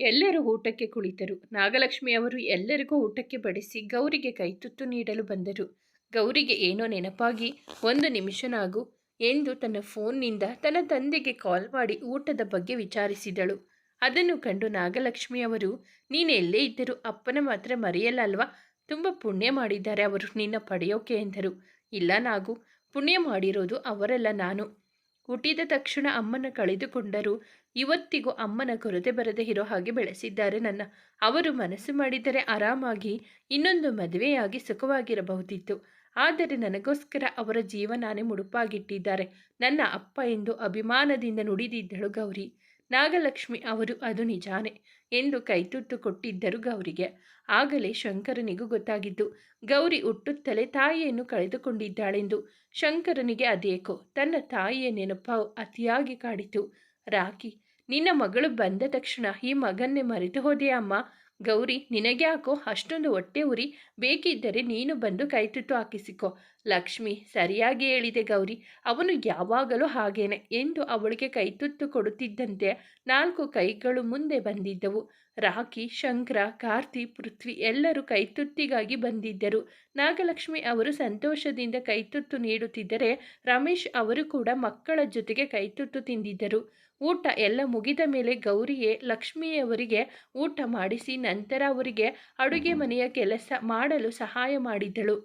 ಎಲ್ಲರೂ ಊಟಕ್ಕೆ ಕುಳಿತರು. ನಾಗಲಕ್ಷ್ಮಿ ಅವರು ಎಲ್ಲರಿಗೂ ಊಟಕ್ಕೆ ಬಡಿಸಿ ಗೌರಿಗೆ ಕೈತುತ್ತು ನೀಡಲು ಬಂದರು. ಗೌರಿಗೆ ಏನೋ ನೆನಪಾಗಿ ಒಂದು ನಿಮಿಷನಾಗು ಎಂದು ತನ್ನ ಫೋನ್ನಿಂದ ತನ್ನ ತಂದೆಗೆ ಕಾಲ್ ಮಾಡಿ ಊಟದ ಬಗ್ಗೆ ವಿಚಾರಿಸಿದಳು. ಅದನ್ನು ಕಂಡು ನಾಗಲಕ್ಷ್ಮಿ ಅವರು, ನೀನು ಎಲ್ಲೇ ಇದ್ದರೂ ಅಪ್ಪನ ಮಾತ್ರ ಮರೆಯಲ್ಲ ಅಲ್ವಾ ತುಂಬ ಪುಣ್ಯ ಮಾಡಿದ್ದಾರೆ ಅವರು ನಿನ್ನ ಪಡೆಯೋಕೆ ಎಂದರು. ಇಲ್ಲ ನಾಗು, ಪುಣ್ಯ ಮಾಡಿರೋದು ಅವರಲ್ಲ ನಾನು. ಹುಟ್ಟಿದ ತಕ್ಷಣ ಅಮ್ಮನ ಕಳೆದುಕೊಂಡರೂ ಇವತ್ತಿಗೂ ಅಮ್ಮನ ಕೊರತೆ ಬರದೆ ಇರೋ ಹಾಗೆ ಬೆಳೆಸಿದ್ದಾರೆ ನನ್ನ. ಅವರು ಮನಸ್ಸು ಮಾಡಿದರೆ ಆರಾಮಾಗಿ, ಇನ್ನೊಂದು ಮದುವೆಯಾಗಿ ಸುಖವಾಗಿರಬಹುದಿತ್ತು. ಆದರೆ ನನಗೋಸ್ಕರ ಅವರ ಜೀವನಾನೇ ಮುಡುಪಾಗಿಟ್ಟಿದ್ದಾರೆ. ನನ್ನ ಅಪ್ಪ ಎಂದು ಅಭಿಮಾನದಿಂದ ನುಡಿದಿದ್ದಳು ಗೌರಿ. ನಾಗಲಕ್ಷ್ಮಿ ಅವರು ಅದು ನಿಜಾನೆ ಎಂದು ಕೈತುತ್ತು ಕೊಟ್ಟಿದ್ದರು ಗೌರಿಗೆ. ಆಗಲೇ ಶಂಕರನಿಗೂ ಗೊತ್ತಾಗಿದ್ದು, ಗೌರಿ ಹುಟ್ಟುತ್ತಲೇ ತಾಯಿಯನ್ನು ಕಳೆದುಕೊಂಡಿದ್ದಾಳೆಂದು. ಶಂಕರನಿಗೆ ಅದೇಕೋ, ತನ್ನ ತಾಯಿಯ ನೆನಪು ಅತಿಯಾಗಿ ಕಾಡಿತು. ರಾಕಿ, ನಿನ್ನ ಮಗಳು ಬಂದ ತಕ್ಷಣ ಈ ಮಗನ್ನೇ ಮರೆತು ಹೋದೆ ಅಮ್ಮ. ಗೌರಿ, ನಿನಗೆ ಯಾಕೋ ಅಷ್ಟೊಂದು ಹೊಟ್ಟೆ ಉರಿ, ಬೇಕಿದ್ದರೆ ನೀನು ಬಂದು ಕೈತುತ್ತು ಹಾಕಿಸಿಕೊ. ಲಕ್ಷ್ಮಿ ಸರಿಯಾಗಿ ಹೇಳಿದೆ ಗೌರಿ. ಅವನು ಯಾವಾಗಲೂ ಹಾಗೇನೆ. ಎಂದು ಅವಳಿಗೆ ಕೈತುತ್ತು ಕೊಡುತ್ತಿದ್ದಂತೆ ನಾಲ್ಕು ಕೈಗಳು ಮುಂದೆ ಬಂದಿದ್ದವು. ರಾಕಿ, ಶಂಕರ, ಕಾರ್ತಿ, ಪೃಥ್ವಿ ಎಲ್ಲರೂ ಕೈತುತ್ತಿಗಾಗಿ ಬಂದಿದ್ದರು. ನಾಗಲಕ್ಷ್ಮಿ ಅವರು ಸಂತೋಷದಿಂದ ಕೈತುತ್ತು ನೀಡುತ್ತಿದ್ದರೆ ರಮೇಶ್ ಅವರು ಕೂಡ ಮಕ್ಕಳ ಜೊತೆಗೆ ಕೈತುತ್ತು ತಿಂದಿದ್ದರು. ಊಟ ಎಲ್ಲ ಮುಗಿದ ಮೇಲೆ ಗೌರಿಯೇ ಲಕ್ಷ್ಮಿಯವರಿಗೆ ಊಟ ಮಾಡಿಸಿ ನಂತರ ಅವರಿಗೆ ಅಡುಗೆ ಮನೆಯ ಕೆಲಸ ಮಾಡಲು ಸಹಾಯ ಮಾಡಿದಳು.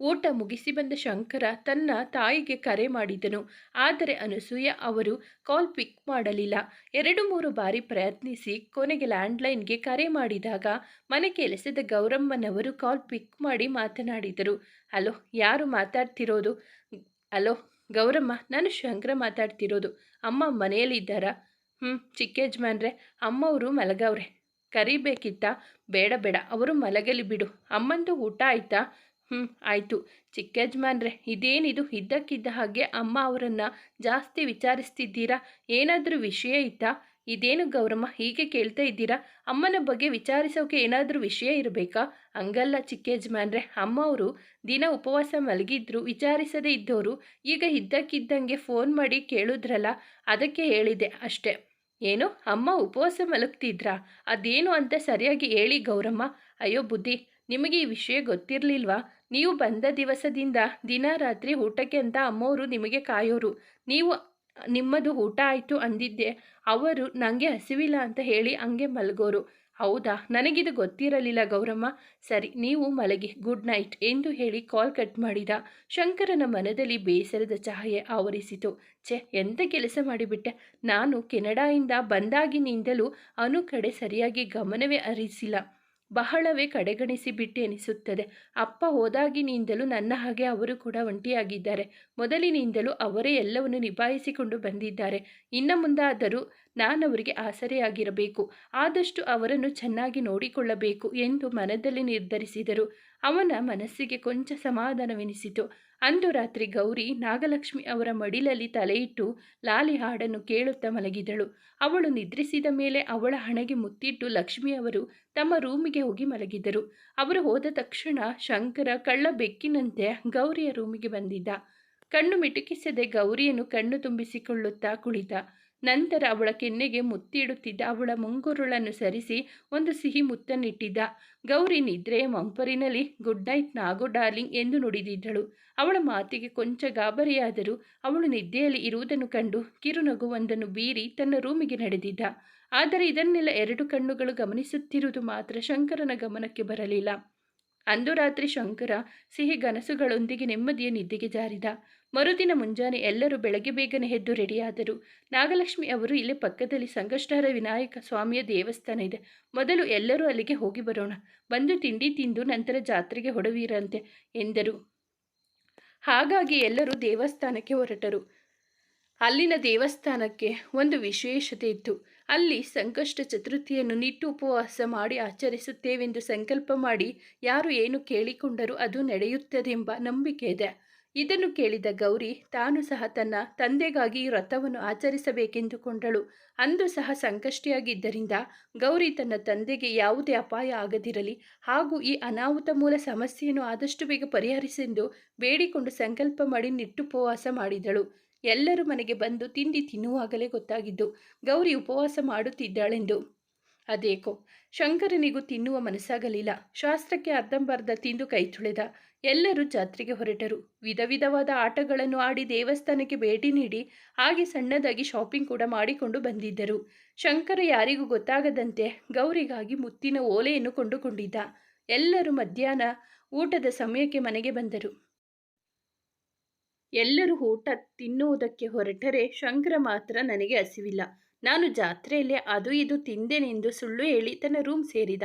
ಊಟ ಮುಗಿಸಿ ಬಂದ ಶಂಕರ ತನ್ನ ತಾಯಿಗೆ ಕರೆ ಮಾಡಿದನು. ಆದರೆ ಅನಸೂಯ ಅವರು ಕಾಲ್ ಪಿಕ್ ಮಾಡಲಿಲ್ಲ. ಎರಡು ಮೂರು ಬಾರಿ ಪ್ರಯತ್ನಿಸಿ ಕೊನೆಗೆ ಲ್ಯಾಂಡ್ಲೈನ್ಗೆ ಕರೆ ಮಾಡಿದಾಗ ಮನೆ ಕೆಲಸದ ಗೌರಮ್ಮನವರು ಕಾಲ್ ಪಿಕ್ ಮಾಡಿ ಮಾತನಾಡಿದರು. ಹಲೋ, ಯಾರು ಮಾತಾಡ್ತಿರೋದು? ಹಲೋ ಗೌರಮ್ಮ, ನಾನು ಶಂಕರ ಮಾತಾಡ್ತಿರೋದು. ಅಮ್ಮ ಮನೆಯಲ್ಲಿದ್ದಾರಾ? ಹ್ಞೂ ಚಿಕ್ಕ ಯಜಮಾನ್ರೆ ಅಮ್ಮವರು ಮಲಗವ್ರೆ. ಕರಿಬೇಕಿತ್ತಾ? ಬೇಡ ಬೇಡ, ಅವರು ಮಲಗಲಿ ಬಿಡು. ಅಮ್ಮಂದು ಊಟ ಆಯ್ತಾ? ಹ್ಞೂ ಆಯಿತು. ಚಿಕ್ಕ ಯಜಮಾನ್ರೆ, ಇದೇನಿದು? ಇದ್ದಕ್ಕಿದ್ದ ಹಾಗೆ ಅಮ್ಮ ಅವರನ್ನು ಜಾಸ್ತಿ ವಿಚಾರಿಸ್ತಿದ್ದೀರಾ? ಏನಾದರೂ ವಿಷಯ ಇತ್ತಾ? ಇದೇನು ಗೌರಮ್ಮ, ಹೀಗೆ ಕೇಳ್ತಾ ಇದ್ದೀರಾ? ಅಮ್ಮನ ಬಗ್ಗೆ ವಿಚಾರಿಸೋಕೆ ಏನಾದರೂ ವಿಷಯ ಇರಬೇಕಾ? ಹಂಗಲ್ಲ ಚಿಕ್ಕ ಯಜಮಾನ್ರೆ, ಅಮ್ಮ ಅವರು ದಿನ ಉಪವಾಸ ಮಲಗಿದ್ರು, ವಿಚಾರಿಸದೇ ಇದ್ದವರು ಈಗ ಇದ್ದಕ್ಕಿದ್ದಂಗೆ ಫೋನ್ ಮಾಡಿ ಕೇಳಿದ್ರಲ್ಲ, ಅದಕ್ಕೆ ಹೇಳಿದೆ ಅಷ್ಟೇ. ಏನು, ಅಮ್ಮ ಉಪವಾಸ ಮಲಗ್ತಿದ್ರಾ? ಅದೇನು ಅಂತ ಸರಿಯಾಗಿ ಹೇಳಿ ಗೌರಮ್ಮ. ಅಯ್ಯೋ ಬುದ್ಧಿ, ನಿಮಗೆ ಈ ವಿಷಯ ಗೊತ್ತಿರಲಿಲ್ವಾ? ನೀವು ಬಂದ ದಿವಸದಿಂದ ದಿನ ರಾತ್ರಿ ಊಟಕ್ಕೆ ಅಂತ ಅಮ್ಮವರು ನಿಮಗೆ ಕಾಯೋರು. ನೀವು ನಿಮ್ಮದು ಊಟ ಆಯಿತು ಅಂದಿದ್ದೆ. ಅವರು ನನಗೆ ಹಸಿವಿಲ್ಲ ಅಂತ ಹೇಳಿ ಹಂಗೆ ಮಲಗೋರು. ಹೌದಾ? ನನಗಿದು ಗೊತ್ತಿರಲಿಲ್ಲ ಗೌರಮ್ಮ. ಸರಿ, ನೀವು ಮಲಗಿ. ಗುಡ್ ನೈಟ್ ಎಂದು ಹೇಳಿ ಕಾಲ್ ಕಟ್ ಮಾಡಿದ. ಶಂಕರನ ಮನದಲ್ಲಿ ಬೇಸರದ ಛಾಯೆ ಆವರಿಸಿತು. ಛೆ, ಎಂತ ಕೆಲಸ ಮಾಡಿಬಿಟ್ಟೆ? ನಾನು ಕೆನಡಾಯಿಂದ ಬಂದಾಗಿನಿಂದಲೂ ಅನು ಕಡೆ ಸರಿಯಾಗಿ ಗಮನವೇ ಹರಿಸಿಲ್ಲ. ಬಹಳವೇ ಕಡೆಗಣಿಸಿ ಬಿಟ್ಟು ಎನಿಸುತ್ತದೆ ಅಪ್ಪ ಹೋದಾಗಿನಿಂದಲೂ ನನ್ನ ಹಾಗೆ ಅವರು ಕೂಡ ಒಂಟಿಯಾಗಿದ್ದಾರೆ. ಮೊದಲಿನಿಂದಲೂ ಅವರೇ ಎಲ್ಲವನ್ನು ನಿಭಾಯಿಸಿಕೊಂಡು ಬಂದಿದ್ದಾರೆ. ಇನ್ನು ಮುಂದಾದರೂ ನಾನವರಿಗೆ ಆಸರೆಯಾಗಿರಬೇಕು. ಆದಷ್ಟು ಅವರನ್ನು ಚೆನ್ನಾಗಿ ನೋಡಿಕೊಳ್ಳಬೇಕು ಎಂದು ಮನದಲ್ಲಿ ನಿರ್ಧರಿಸಿದರು. ಅವನ ಮನಸ್ಸಿಗೆ ಕೊಂಚ ಸಮಾಧಾನವೆನಿಸಿತು. ಅಂದು ರಾತ್ರಿ ಗೌರಿ ನಾಗಲಕ್ಷ್ಮಿ ಅವರ ಮಡಿಲಲ್ಲಿ ತಲೆಯಿಟ್ಟು ಲಾಲಿ ಹಾಡನ್ನು ಕೇಳುತ್ತಾ ಮಲಗಿದಳು. ಅವಳು ನಿದ್ರಿಸಿದ ಮೇಲೆ ಅವಳ ಹಣೆಗೆ ಮುತ್ತಿಟ್ಟು ಲಕ್ಷ್ಮಿಯವರು ತಮ್ಮ ರೂಮಿಗೆ ಹೋಗಿ ಮಲಗಿದರು. ಅವರು ಹೋದ ತಕ್ಷಣ ಶಂಕರ ಕಳ್ಳ ಬೆಕ್ಕಿನಂತೆ ಗೌರಿಯ ರೂಮಿಗೆ ಬಂದಿದ್ದ. ಕಣ್ಣು ಮಿಟುಕಿಸದೆ ಗೌರಿಯನ್ನು ಕಣ್ಣು ತುಂಬಿಸಿಕೊಳ್ಳುತ್ತಾ ಕುಳಿತ. ನಂತರ ಅವಳ ಕೆನ್ನೆಗೆ ಮುತ್ತಿಡುತ್ತಿದ್ದ ಅವಳ ಮುಂಗುರುಳನ್ನು ಸರಿಸಿ ಒಂದು ಸಿಹಿ ಮುತ್ತನ್ನಿಟ್ಟಿದ್ದ. ಗೌರಿ ನಿದ್ರೆಯ ಮಂಪರಿನಲ್ಲಿ ಗುಡ್ ನೈಟ್ ನಾಗೋ ಡಾರ್ಲಿಂಗ್ ಎಂದು ನುಡಿದಿದ್ದಳು. ಅವಳ ಮಾತಿಗೆ ಕೊಂಚ ಗಾಬರಿಯಾದರೂ ಅವಳು ನಿದ್ದೆಯಲ್ಲಿ ಇರುವುದನ್ನು ಕಂಡು ಕಿರುನಗುವೊಂದನ್ನು ಬೀರಿ ತನ್ನ ರೂಮಿಗೆ ನಡೆದಿದ್ದ. ಆದರೆ ಇದನ್ನೆಲ್ಲ ಎರಡು ಕಣ್ಣುಗಳು ಗಮನಿಸುತ್ತಿರುವುದು ಮಾತ್ರ ಶಂಕರನ ಗಮನಕ್ಕೆ ಬರಲಿಲ್ಲ. ಅಂದು ರಾತ್ರಿ ಶಂಕರ ಸಿಹಿ ಗನಸುಗಳೊಂದಿಗೆ ನೆಮ್ಮದಿಯ ನಿದ್ದೆಗೆ ಜಾರಿದ. ಮರುದಿನ ಮುಂಜಾನೆ ಎಲ್ಲರೂ ಬೆಳಗ್ಗೆ ಬೇಗನೆ ಎದ್ದು ರೆಡಿಯಾದರು. ನಾಗಲಕ್ಷ್ಮಿ ಅವರು ಇಲ್ಲೇ ಪಕ್ಕದಲ್ಲಿ ಸಂಕಷ್ಟಹರ ವಿನಾಯಕ ಸ್ವಾಮಿಯ ದೇವಸ್ಥಾನ ಇದೆ. ಮೊದಲು ಎಲ್ಲರೂ ಅಲ್ಲಿಗೆ ಹೋಗಿ ಬರೋಣ. ಬಂದು ತಿಂಡಿ ತಿಂದು ನಂತರ ಜಾತ್ರೆಗೆ ಹೊಡವೀರಂತೆ ಎಂದರು. ಹಾಗಾಗಿ ಎಲ್ಲರೂ ದೇವಸ್ಥಾನಕ್ಕೆ ಹೊರಟರು. ಅಲ್ಲಿನ ದೇವಸ್ಥಾನಕ್ಕೆ ಒಂದು ವಿಶೇಷತೆ ಇತ್ತು. ಅಲ್ಲಿ ಸಂಕಷ್ಟ ಚತುರ್ಥಿಯನ್ನು ನಿಟ್ಟು ಉಪವಾಸ ಮಾಡಿ ಆಚರಿಸುತ್ತೇವೆಂದು ಸಂಕಲ್ಪ ಮಾಡಿ ಯಾರು ಏನು ಕೇಳಿಕೊಂಡರೂ ಅದು ನಡೆಯುತ್ತದೆಂಬ ನಂಬಿಕೆ ಇದೆ. ಇದನ್ನು ಕೇಳಿದ ಗೌರಿ ತಾನು ಸಹ ತನ್ನ ತಂದೆಗಾಗಿ ವ್ರತವನ್ನು ಆಚರಿಸಬೇಕೆಂದುಕೊಂಡಳು. ಅಂದು ಸಹ ಸಂಕಷ್ಟಿಯಾಗಿದ್ದರಿಂದ ಗೌರಿ ತನ್ನ ತಂದೆಗೆ ಯಾವುದೇ ಅಪಾಯ ಆಗದಿರಲಿ, ಹಾಗೂ ಈ ಅನಾಹುತ ಮೂಲ ಸಮಸ್ಯೆಯನ್ನು ಆದಷ್ಟು ಬೇಗ ಪರಿಹರಿಸೆಂದು ಬೇಡಿಕೊಂಡು ಸಂಕಲ್ಪ ಮಾಡಿ ನಿಟ್ಟುಪವಾಸ ಮಾಡಿದಳು. ಎಲ್ಲರೂ ಮನೆಗೆ ಬಂದು ತಿಂಡಿ ತಿನ್ನುವಾಗಲೇ ಗೊತ್ತಾಗಿದ್ದು, ಗೌರಿ ಉಪವಾಸ ಮಾಡುತ್ತಿದ್ದಾಳೆಂದು. ಅದೇಕೋ, ಶಂಕರನಿಗೂ ತಿನ್ನುವ ಮನಸ್ಸಾಗಲಿಲ್ಲ. ಶಾಸ್ತ್ರಕ್ಕೆ ಅರ್ಧಂಬರ್ಧ ತಿಂದು ಕೈ ತುಳೆದ ಎಲ್ಲರೂ ಜಾತ್ರೆಗೆ ಹೊರಟರು. ವಿಧ ವಿಧವಾದ ಆಟಗಳನ್ನು ಆಡಿ ದೇವಸ್ಥಾನಕ್ಕೆ ಭೇಟಿ ನೀಡಿ ಹಾಗೆ ಸಣ್ಣದಾಗಿ ಶಾಪಿಂಗ್ ಕೂಡ ಮಾಡಿಕೊಂಡು ಬಂದಿದ್ದರು. ಶಂಕರ ಯಾರಿಗೂ ಗೊತ್ತಾಗದಂತೆ ಗೌರಿಗಾಗಿ ಮುತ್ತಿನ ಓಲೆಯನ್ನು ಕೊಂಡುಕೊಂಡಿದ್ದ. ಎಲ್ಲರೂ ಮಧ್ಯಾಹ್ನ ಊಟದ ಸಮಯಕ್ಕೆ ಮನೆಗೆ ಬಂದರು. ಎಲ್ಲರೂ ಊಟ ತಿನ್ನುವುದಕ್ಕೆ ಹೊರಟರೆ ಶಂಕರ ಮಾತ್ರ ನನಗೆ ಹಸಿವಿಲ್ಲ. ನಾನು ಜಾತ್ರೆಯಲ್ಲಿ ಅದು ಇದು ತಿಂದೆನೆಂದು ಸುಳ್ಳು ಹೇಳಿ ತನ್ನ ರೂಮ್ ಸೇರಿದ.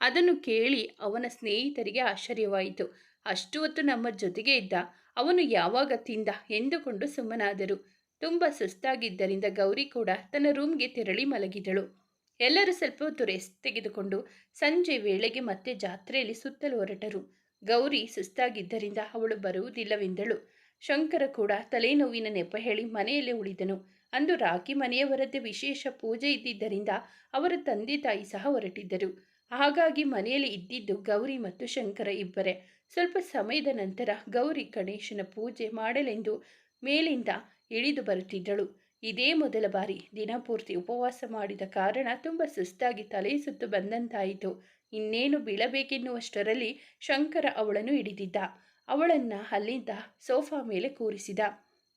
ಅದನ್ನು ಕೇಳಿ ಅವನ ಸ್ನೇಹಿತರಿಗೆ ಆಶ್ಚರ್ಯವಾಯಿತು. ಅಷ್ಟು ಹೊತ್ತು ನಮ್ಮ ಜೊತೆಗೆ ಇದ್ದ. ಅವನು ಯಾವಾಗ ತಿಂದ ಎಂದುಕೊಂಡು ಸುಮ್ಮನಾದರು. ತುಂಬ ಸುಸ್ತಾಗಿದ್ದರಿಂದ ಗೌರಿ ಕೂಡ ತನ್ನ ರೂಮ್ಗೆ ತೆರಳಿ ಮಲಗಿದಳು. ಎಲ್ಲರೂ ಸ್ವಲ್ಪ ಹೊತ್ತು ರೆಸ್ಟ್ ತೆಗೆದುಕೊಂಡು ಸಂಜೆ ವೇಳೆಗೆ ಮತ್ತೆ ಜಾತ್ರೆಯಲ್ಲಿ ಸುತ್ತಲು ಹೊರಟರು. ಗೌರಿ ಸುಸ್ತಾಗಿದ್ದರಿಂದ ಅವಳು ಬರುವುದಿಲ್ಲವೆಂದಳು. ಶಂಕರ ಕೂಡ ತಲೆನೋವಿನ ನೆಪ ಹೇಳಿ ಮನೆಯಲ್ಲೇ ಉಳಿದನು. ಅಂದು ರಾಖಿ ಮನೆಯವರದ್ದೇ ವಿಶೇಷ ಪೂಜೆ ಇದ್ದಿದ್ದರಿಂದ ಅವರ ತಂದೆ ತಾಯಿ ಸಹ ಹೊರಟಿದ್ದರು. ಹಾಗಾಗಿ ಮನೆಯಲ್ಲಿ ಇದ್ದಿದ್ದು ಗೌರಿ ಮತ್ತು ಶಂಕರ ಇಬ್ಬರೇ. ಸ್ವಲ್ಪ ಸಮಯದ ನಂತರ ಗೌರಿ ಗಣೇಶನ ಪೂಜೆ ಮಾಡಲೆಂದು ಮೇಲಿಂದ ಇಳಿದು ಬರುತ್ತಿದ್ದಳು. ಇದೇ ಮೊದಲ ಬಾರಿ ದಿನಪೂರ್ತಿ ಉಪವಾಸ ಮಾಡಿದ ಕಾರಣ ತುಂಬ ಸುಸ್ತಾಗಿ ತಲೆ ಸುತ್ತು ಬಂದಂತಾಯಿತು. ಇನ್ನೇನು ಬೀಳಬೇಕೆನ್ನುವಷ್ಟರಲ್ಲಿ ಶಂಕರ ಅವಳನ್ನು ಹಿಡಿದಿದ್ದ. ಅವಳನ್ನು ಅಲ್ಲಿಂದ ಸೋಫಾ ಮೇಲೆ ಕೂರಿಸಿದ.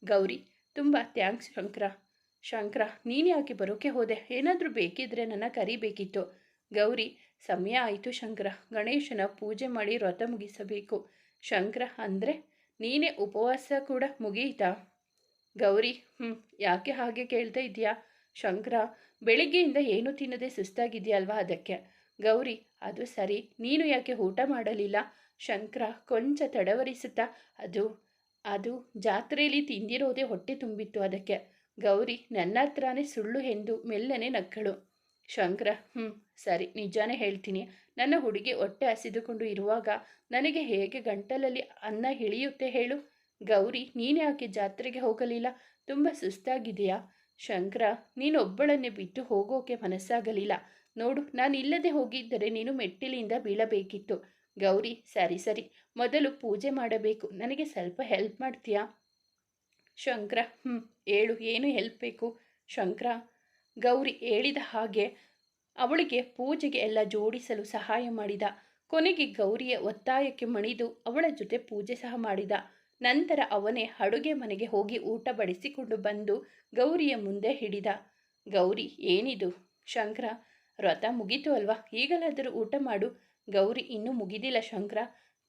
ಗೌರಿ, ತುಂಬ ಥ್ಯಾಂಕ್ಸ್ ಶಂಕರ. ಶಂಕರ, ನೀನು ಯಾಕೆ ಬರೋಕೆ ಹೋದೆ? ಏನಾದರೂ ಬೇಕಿದ್ರೆ ನನ್ನ ಕರಿಬೇಕಿತ್ತು. ಗೌರಿ, ಸಮಯ ಆಯಿತು ಶಂಕರ. ಗಣೇಶನ ಪೂಜೆ ಮಾಡಿ ವ್ರತ ಮುಗಿಸಬೇಕು. ಶಂಕರ, ಅಂದರೆ ನೀನೇ ಉಪವಾಸ ಕೂಡ ಮುಗಿಯಿತಾ ಗೌರಿ ಹ್ಞೂ ಯಾಕೆ ಹಾಗೆ ಕೇಳ್ತಾ ಇದೆಯಾ ಶಂಕರ, ಬೆಳಿಗ್ಗೆಯಿಂದ ಏನು ತಿನ್ನದೆ ಸುಸ್ತಾಗಿದೆಯಲ್ವಾ ಅದಕ್ಕೆ? ಗೌರಿ, ಅದು ಸರಿ. ನೀನು ಯಾಕೆ ಊಟ ಮಾಡಲಿಲ್ಲ? ಶಂಕರ ಕೊಂಚ ತಡವರಿಸುತ್ತಾ, ಅದು ಅದು ಜಾತ್ರೆಯಲ್ಲಿ ತಿಂದಿರೋದೇ ಹೊಟ್ಟೆ ತುಂಬಿತ್ತು ಅದಕ್ಕೆ. ಗೌರಿ ನನ್ನ ಹತ್ರನೇ ಸುಳ್ಳು ಎಂದು ಮೆಲ್ಲನೆ ನಕ್ಕಳು. ಶಂಕರ ಹ್ಞೂ ಸರಿ, ನಿಜಾನೇ ಹೇಳ್ತೀನಿ. ನನ್ನ ಹುಡುಗಿ ಹೊಟ್ಟೆ ಹಸಿದುಕೊಂಡು ಇರುವಾಗ ನನಗೆ ಹೇಗೆ ಗಂಟಲಲ್ಲಿ ಅನ್ನ ಇಳಿಯುತ್ತೆ ಹೇಳು. ಗೌರಿ, ನೀನೇ ಯಾಕೆ ಜಾತ್ರೆಗೆ ಹೋಗಲಿಲ್ಲ? ತುಂಬ ಸುಸ್ತಾಗಿದೆಯಾ ಶಂಕರ ನೀನೊಬ್ಬಳನ್ನೇ ಬಿಟ್ಟು ಹೋಗೋಕೆ ಮನಸ್ಸಾಗಲಿಲ್ಲ. ನೋಡು, ನಾನು ಇಲ್ಲದೆ ಹೋಗಿದ್ದರೆ ನೀನು ಮೆಟ್ಟಿಲಿಂದ ಬೀಳಬೇಕಿತ್ತು. ಗೌರಿ, ಸರಿ ಸರಿ. ಮೊದಲು ಪೂಜೆ ಮಾಡಬೇಕು. ನನಗೆ ಸ್ವಲ್ಪ ಹೆಲ್ಪ್ ಮಾಡ್ತೀಯಾ? ಶಂಕರ ಹ್ಞೂ ಹೇಳು. ಏನು ಹೆಲ್ಪ್ ಬೇಕು? ಶಂಕರ, ಗೌರಿ ಹೇಳಿದ ಹಾಗೆ ಅವಳಿಗೆ ಪೂಜೆಗೆ ಎಲ್ಲ ಜೋಡಿಸಲು ಸಹಾಯ ಮಾಡಿದ. ಕೊನೆಗೆ ಗೌರಿಯ ಒತ್ತಾಯಕ್ಕೆ ಮಣಿದು ಅವಳ ಜೊತೆ ಪೂಜೆ ಸಹ ಮಾಡಿದ. ನಂತರ ಅವನೇ ಅಡುಗೆ ಮನೆಗೆ ಹೋಗಿ ಊಟ ಬಡಿಸಿಕೊಂಡು ಬಂದು ಗೌರಿಯ ಮುಂದೆ ಹಿಡಿದ. ಗೌರಿ, ಏನಿದು? ಶಂಕರ, ವ್ರತ ಮುಗೀತು ಅಲ್ವಾ? ಈಗಲಾದರೂ ಊಟ ಮಾಡು. ಗೌರಿ ಇನ್ನೂ ಮುಗಿದಿಲ್ಲ ಶಂಕರ.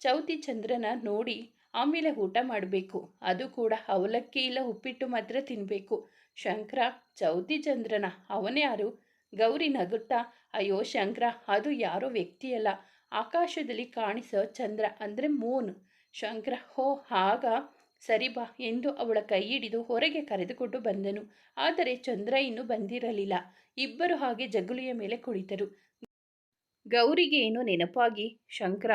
ಚೌತಿ ಚಂದ್ರನ ನೋಡಿ ಆಮೇಲೆ ಊಟ ಮಾಡಬೇಕು. ಅದು ಕೂಡ ಅವಲಕ್ಕಿ ಇಲ್ಲ, ಉಪ್ಪಿಟ್ಟು ಮಾತ್ರ ತಿನ್ನಬೇಕು ಶಂಕರ, ಚೌತಿ ಚಂದ್ರನ, ಅವನೇ ಯಾರು? ಗೌರಿ ನಗುತ್ತಾ, ಅಯ್ಯೋ ಶಂಕರ, ಅದು ಯಾರೋ ವ್ಯಕ್ತಿಯಲ್ಲ. ಆಕಾಶದಲ್ಲಿ ಕಾಣಿಸೋ ಚಂದ್ರ ಅಂದರೆ ಮೂನ್. ಶಂಕರ, ಹೋ ಆಗ ಸರಿ ಬಾ ಎಂದು ಅವಳ ಕೈ ಹಿಡಿದು ಹೊರಗೆ ಕರೆದುಕೊಂಡು ಬಂದನು. ಆದರೆ ಚಂದ್ರ ಇನ್ನೂ ಬಂದಿರಲಿಲ್ಲ. ಇಬ್ಬರು ಹಾಗೆ ಜಗುಲಿಯ ಮೇಲೆ ಕುಳಿತರು. ಗೌರಿಗೆ ಏನು ನೆನಪಾಗಿ? ಶಂಕರ,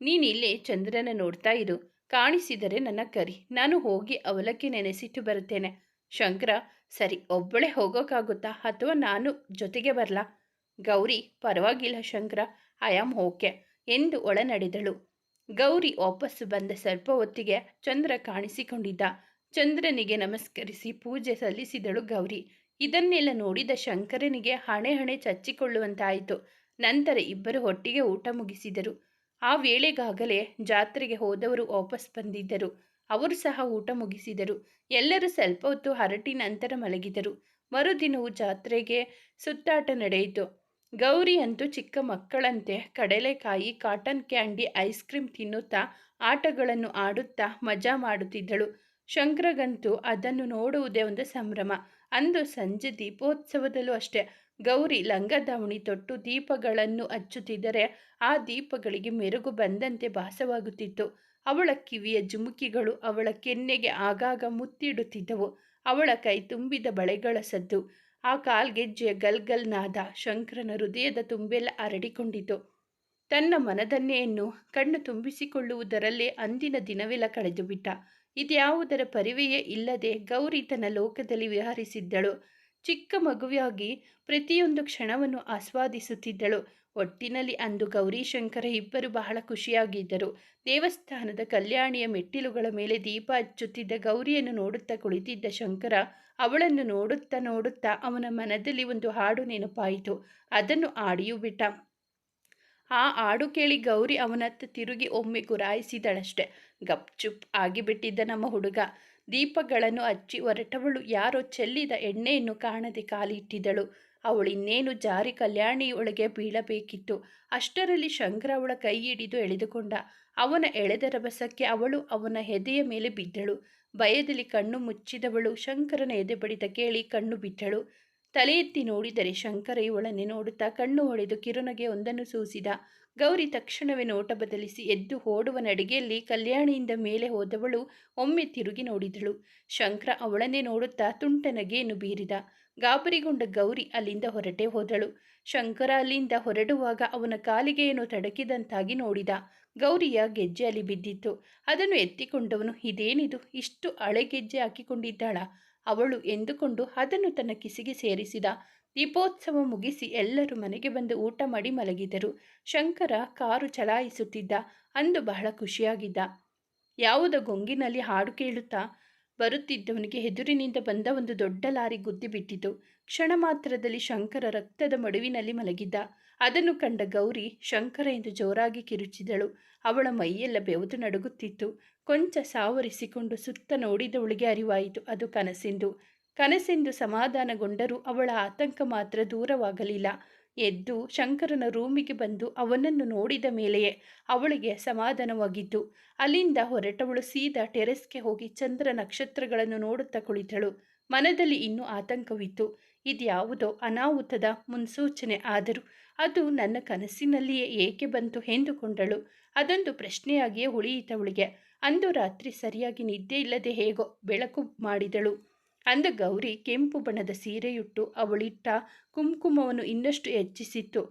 ನೀನಿಲ್ಲೇ ಚಂದ್ರನ ನೋಡ್ತಾ ಇರು. ಕಾಣಿಸಿದರೆ ನನ್ನ ಕರಿ. ನಾನು ಹೋಗಿ ಅವಲಕ್ಕಿ ನೆನೆಸಿಟ್ಟು ಬರುತ್ತೇನೆ. ಶಂಕರ, ಸರಿ, ಒಬ್ಬಳೇ ಹೋಗೋಕ್ಕಾಗುತ್ತಾ ಅಥವಾ ನಾನು ಜೊತೆಗೆ ಬರಲಾ? ಗೌರಿ, ಪರವಾಗಿಲ್ಲ ಶಂಕರ. ಐ ಆಮ್ ಓಕೆ ಎಂದು ಒಳನಡೆದಳು. ಗೌರಿ ವಾಪಸ್ಸು ಬಂದ ಸ್ವಲ್ಪ ಹೊತ್ತಿಗೆ ಚಂದ್ರ ಕಾಣಿಸಿಕೊಂಡಿದ್ದ. ಚಂದ್ರನಿಗೆ ನಮಸ್ಕರಿಸಿ ಪೂಜೆ ಸಲ್ಲಿಸಿದಳು ಗೌರಿ. ಇದನ್ನೆಲ್ಲ ನೋಡಿದ ಶಂಕರನಿಗೆ ಹಣೆ ಹಣೆ ಚಚ್ಚಿಕೊಳ್ಳುವಂತಾಯಿತು. ನಂತರ ಇಬ್ಬರು ಒಟ್ಟಿಗೆ ಊಟ ಮುಗಿಸಿದರು. ಆ ವೇಳೆಗಾಗಲೇ ಜಾತ್ರೆಗೆ ಹೋದವರು ವಾಪಸ್ ಬಂದಿದ್ದರು. ಅವರು ಸಹ ಊಟ ಮುಗಿಸಿದರು. ಎಲ್ಲರೂ ಸ್ವಲ್ಪ ಹೊತ್ತು ಹರಟಿ ನಂತರ ಮಲಗಿದರು. ಮರುದಿನವೂ ಜಾತ್ರೆಗೆ ಸುತ್ತಾಟ ನಡೆಯಿತು. ಗೌರಿ ಅಂತೂ ಚಿಕ್ಕ ಮಕ್ಕಳಂತೆ ಕಡಲೆಕಾಯಿ, ಕಾಟನ್ ಕ್ಯಾಂಡಿ, ಐಸ್ ಕ್ರೀಮ್ ತಿನ್ನುತ್ತಾ ಆಟಗಳನ್ನು ಆಡುತ್ತಾ ಮಜಾ ಮಾಡುತ್ತಿದ್ದಳು. ಶಂಕರಗಂತೂ ಅದನ್ನು ನೋಡುವುದೇ ಒಂದು ಸಂಭ್ರಮ. ಅಂದು ಸಂಜೆ ದೀಪೋತ್ಸವದಲ್ಲೂ ಅಷ್ಟೇ. ಗೌರಿ ಲಂಗದಾವಣಿ ತೊಟ್ಟು ದೀಪಗಳನ್ನು ಹಚ್ಚುತ್ತಿದ್ದರೆ ಆ ದೀಪಗಳಿಗೆ ಮೆರುಗು ಬಂದಂತೆ ಭಾಸವಾಗುತ್ತಿತ್ತು. ಅವಳ ಕಿವಿಯ ಜುಮುಕಿಗಳು ಅವಳ ಕೆನ್ನೆಗೆ ಆಗಾಗ ಮುತ್ತಿಡುತ್ತಿದ್ದವು. ಅವಳ ಕೈ ತುಂಬಿದ ಬಳೆಗಳ ಸದ್ದು. ಆ ಕಾಲ್ಗೆಜ್ಜೆಯ ಗಲ್ಗಲ್ನಾದ ಶಂಕರನ ಹೃದಯದ ತುಂಬೆಲ್ಲ ಅರಡಿಕೊಂಡಿತು ತನ್ನ ಮನದನ್ನೆಯನ್ನು ಕಣ್ಣು ತುಂಬಿಸಿಕೊಳ್ಳುವುದರಲ್ಲೇ ಅಂದಿನ ದಿನವೆಲ್ಲ ಕಳೆದುಬಿಟ್ಟ. ಇದ್ಯಾವುದರ ಪರಿವೆಯೇ ಇಲ್ಲದೆ ಗೌರಿ ತನ್ನ ಲೋಕದಲ್ಲಿ ವಿಹರಿಸಿದ್ದಳು. ಚಿಕ್ಕ ಮಗುವಾಗಿ ಪ್ರತಿಯೊಂದು ಕ್ಷಣವನ್ನು ಆಸ್ವಾದಿಸುತ್ತಿದ್ದಳು. ಒಟ್ಟಿನಲ್ಲಿ ಅಂದು ಗೌರಿಶಂಕರ ಇಬ್ಬರು ಬಹಳ ಖುಷಿಯಾಗಿದ್ದರು. ದೇವಸ್ಥಾನದ ಕಲ್ಯಾಣಿಯ ಮೆಟ್ಟಿಲುಗಳ ಮೇಲೆ ದೀಪ ಹಚ್ಚುತ್ತಿದ್ದ ಗೌರಿಯನ್ನು ನೋಡುತ್ತಾ ಕುಳಿತಿದ್ದ ಶಂಕರ, ಅವಳನ್ನು ನೋಡುತ್ತಾ ನೋಡುತ್ತಾ ಅವನ ಮನದಲ್ಲಿ ಒಂದು ಹಾಡು ನೆನಪಾಯಿತು. ಅದನ್ನು ಆಡಿಯೂ ಬಿಟ್ಟ. ಆ ಹಾಡು ಕೇಳಿ ಗೌರಿ ಅವನತ್ತ ತಿರುಗಿ ಒಮ್ಮೆ ಗುರಾಯಿಸಿದಳಷ್ಟೆ. ಗಪ್ಚುಪ್ ಆಗಿಬಿಟ್ಟಿದ್ದ ನಮ್ಮ ಹುಡುಗ. ದೀಪಗಳನ್ನು ಹಚ್ಚಿ ಹೊರಟವಳು ಯಾರೋ ಚೆಲ್ಲಿದ ಎಣ್ಣೆಯನ್ನು ಕಾಣದೆ ಕಾಲಿಟ್ಟಿದಳು ಅವಳಿನ್ನೇನು ಜಾರಿ ಕಲ್ಯಾಣಿಯೊಳಗೆ ಬೀಳಬೇಕಿತ್ತು. ಅಷ್ಟರಲ್ಲಿ ಶಂಕರ ಅವಳ ಕೈ ಹಿಡಿದು ಎಳೆದುಕೊಂಡ. ಅವನ ಎಳೆದ ರಭಸಕ್ಕೆ ಅವಳು ಅವನ ಹೆದೆಯ ಮೇಲೆ ಬಿದ್ದಳು. ಭಯದಲ್ಲಿ ಕಣ್ಣು ಮುಚ್ಚಿದವಳು. ಶಂಕರನ ಎದೆ ಬಡಿತ ಕೇಳಿ ಕಣ್ಣು ಬಿಟ್ಟಳು ತಲೆ ಎತ್ತಿ ನೋಡಿದರೆ ಶಂಕರ ಇವಳನ್ನೇ ನೋಡುತ್ತಾ ಕಣ್ಣು ಹೊಡೆದು ಕಿರುನಗೆ ಒಂದನ್ನು ಸೂಸಿದ. ಗೌರಿ ತಕ್ಷಣವೇ ನೋಟ ಬದಲಿಸಿ ಎದ್ದು ಓಡುವ ನಡಿಗೆಯಲ್ಲಿ ಕಲ್ಯಾಣಿಯಿಂದ ಮೇಲೆ ಹೋದವಳು ಒಮ್ಮೆ ತಿರುಗಿ ನೋಡಿದಳು. ಶಂಕರ ಅವಳನ್ನೇ ನೋಡುತ್ತಾ ತುಂಟ ನಗೆಯನ್ನು ಬೀರಿದ. ಗಾಬರಿಗೊಂಡ ಗೌರಿ ಅಲ್ಲಿಂದ ಹೊರಟೆ ಹೋದಳು. ಶಂಕರ ಅಲ್ಲಿಂದ ಹೊರಡುವಾಗ ಅವನ ಕಾಲಿಗೆಯನ್ನು ತಡಕಿದಂತಾಗಿ ನೋಡಿದ. ಗೌರಿಯ ಗೆಜ್ಜೆ ಅಲ್ಲಿ ಬಿದ್ದಿತ್ತು. ಅದನ್ನು ಎತ್ತಿಕೊಂಡವನು ಇದೇನಿದು? ಇಷ್ಟು ಹಳೆ ಗೆಜ್ಜೆ ಹಾಕಿಕೊಂಡಿದ್ದಾಳ? ಅವಳು ಎಂದುಕೊಂಡು ಅದನ್ನು ತನ್ನ ಕಿಸಿಗೆ ಸೇರಿಸಿದ. ದೀಪೋತ್ಸವ ಮುಗಿಸಿ ಎಲ್ಲರೂ ಮನೆಗೆ ಬಂದು ಊಟ ಮಾಡಿ ಮಲಗಿದರು. ಶಂಕರ ಕಾರು ಚಲಾಯಿಸುತ್ತಿದ್ದ. ಅಂದು ಬಹಳ ಖುಷಿಯಾಗಿದ್ದ. ಯಾವುದೋ ಗೊಂಗಿನಲ್ಲಿ ಹಾಡು ಕೇಳುತ್ತಾ ಬರುತ್ತಿದ್ದವನಿಗೆ ಎದುರಿನಿಂದ ಬಂದ ಒಂದು ದೊಡ್ಡ ಲಾರಿ ಗುದ್ದಿ ಬಿಟ್ಟಿತು. ಕ್ಷಣ ಮಾತ್ರದಲ್ಲಿ ಶಂಕರ ರಕ್ತದ ಮಡುವಿನಲ್ಲಿ ಮಲಗಿದ್ದ. ಅದನ್ನು ಕಂಡ ಗೌರಿ ಶಂಕರ ಎಂದು ಜೋರಾಗಿ ಕಿರುಚಿದಳು. ಅವಳ ಮೈಯೆಲ್ಲ ಬೆವದು ನಡುಗುತ್ತಿತ್ತು. ಕೊಂಚ ಸಾವರಿಸಿಕೊಂಡು ಸುತ್ತ ನೋಡಿದವಳಿಗೆ ಅರಿವಾಯಿತು. ಅದು ಕನಸೆಂದು. ಕನಸೆಂದು ಸಮಾಧಾನಗೊಂಡರೂ ಅವಳ ಆತಂಕ ಮಾತ್ರ ದೂರವಾಗಲಿಲ್ಲ. ಎದ್ದು ಶಂಕರನ ರೂಮಿಗೆ ಬಂದು ಅವನನ್ನು ನೋಡಿದ ಮೇಲೆಯೇ ಅವಳಿಗೆ ಸಮಾಧಾನವಾಗಿತ್ತು ಅಲ್ಲಿಂದ ಹೊರಟವಳು ಸೀದಾ ಟೆರೆಸ್ಗೆ ಹೋಗಿ ಚಂದ್ರ ನಕ್ಷತ್ರಗಳನ್ನು ನೋಡುತ್ತಾ ಕುಳಿತಳು. ಮನದಲ್ಲಿ ಇನ್ನೂ ಆತಂಕವಿತ್ತು. ಇದ್ಯಾವುದೋ ಅನಾಹುತದ ಮುನ್ಸೂಚನೆ ಆದರೂ ಅದು ನನ್ನ ಕನಸಿನಲ್ಲಿಯೇ ಏಕೆ ಬಂತು ಎಂದುಕೊಂಡಳು. ಅದೊಂದು ಪ್ರಶ್ನೆಯಾಗಿಯೇ ಉಳಿಯಿತವಳಿಗೆ. ಅಂದು ರಾತ್ರಿ ಸರಿಯಾಗಿ ನಿದ್ದೆ ಇಲ್ಲದೆ ಹೇಗೋ ಬೆಳಕು ಮಾಡಿದಳು. ಅಂದ ಗೌರಿ ಕೆಂಪು ಬಣ್ಣದ ಸೀರೆಯುಟ್ಟು ಅವಳಿಟ್ಟ ಕುಂಕುಮವನ್ನು ಇನ್ನಷ್ಟು ಹೆಚ್ಚಿಸಿತ್ತು.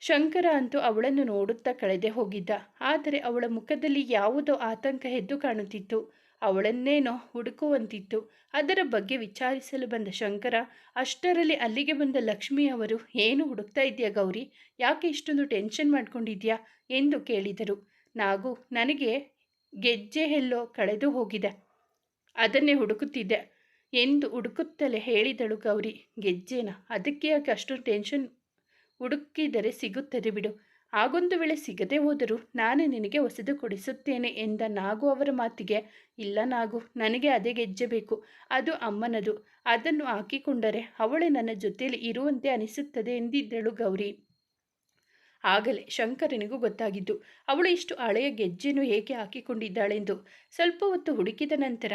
ಶಂಕರ ಅಂತೂ ಅವಳನ್ನು ನೋಡುತ್ತಾ ಕಳೆದೇ ಹೋಗಿದ್ದ. ಆದರೆ ಅವಳ ಮುಖದಲ್ಲಿ ಯಾವುದೋ ಆತಂಕ ಎದ್ದು ಕಾಣುತ್ತಿತ್ತು. ಅವಳನ್ನೇನೋ ಹುಡುಕುವಂತಿತ್ತು. ಅದರ ಬಗ್ಗೆ ವಿಚಾರಿಸಲು ಬಂದ ಶಂಕರ, ಅಷ್ಟರಲ್ಲಿ ಅಲ್ಲಿಗೆ ಬಂದ ಲಕ್ಷ್ಮಿ ಅವರು, ಏನು ಹುಡುಕ್ತಾ ಇದೆಯಾ ಗೌರಿ? ಯಾಕೆ ಇಷ್ಟೊಂದು ಟೆನ್ಷನ್ ಮಾಡ್ಕೊಂಡಿದ್ಯಾ ಎಂದು ಕೇಳಿದರು. ನಾಗು, ನನಗೆ ಗೆಜ್ಜೆ ಎಲ್ಲೋ ಕಳೆದು ಹೋಗಿದೆ. ಅದನ್ನೇ ಹುಡುಕುತ್ತಿದ್ದೆ ಎಂದು ಹುಡುಕುತ್ತಲೇ ಹೇಳಿದಳು ಗೌರಿ. ಗೆಜ್ಜೆನ? ಅದಕ್ಕೆ ಯಾಕೆ ಅಷ್ಟು ಟೆನ್ಷನ್ ಹುಡುಕಿದರೆ ಸಿಗುತ್ತದೆ ಬಿಡು. ಆಗೊಂದು ವೇಳೆ ಸಿಗದೆ ಹೋದರೂ ನಾನು ನಿನಗೆ ಹೊಸದು ಕೊಡಿಸುತ್ತೇನೆ ಎಂದ ನಾಗು ಅವರ ಮಾತಿಗೆ, ಇಲ್ಲ ನಾಗು, ನನಗೆ ಅದೇ ಗೆಜ್ಜೆ ಬೇಕು, ಅದು ಅಮ್ಮನದು, ಅದನ್ನು ಹಾಕಿಕೊಂಡರೆ ಅವಳೆ ನನ್ನ ಜೊತೆಯಲ್ಲಿ ಇರುವಂತೆ ಅನಿಸುತ್ತದೆ ಎಂದಿದ್ದಳು ಗೌರಿ. ಆಗಲೇ ಶಂಕರನಿಗೂ ಗೊತ್ತಾಗಿದ್ದು, ಅವಳು ಇಷ್ಟು ಹಳೆಯ ಗೆಜ್ಜೆಯನ್ನು ಏಕೆ ಹಾಕಿಕೊಂಡಿದ್ದಾಳೆಂದು. ಸ್ವಲ್ಪ ಹೊತ್ತು ಹುಡುಕಿದ ನಂತರ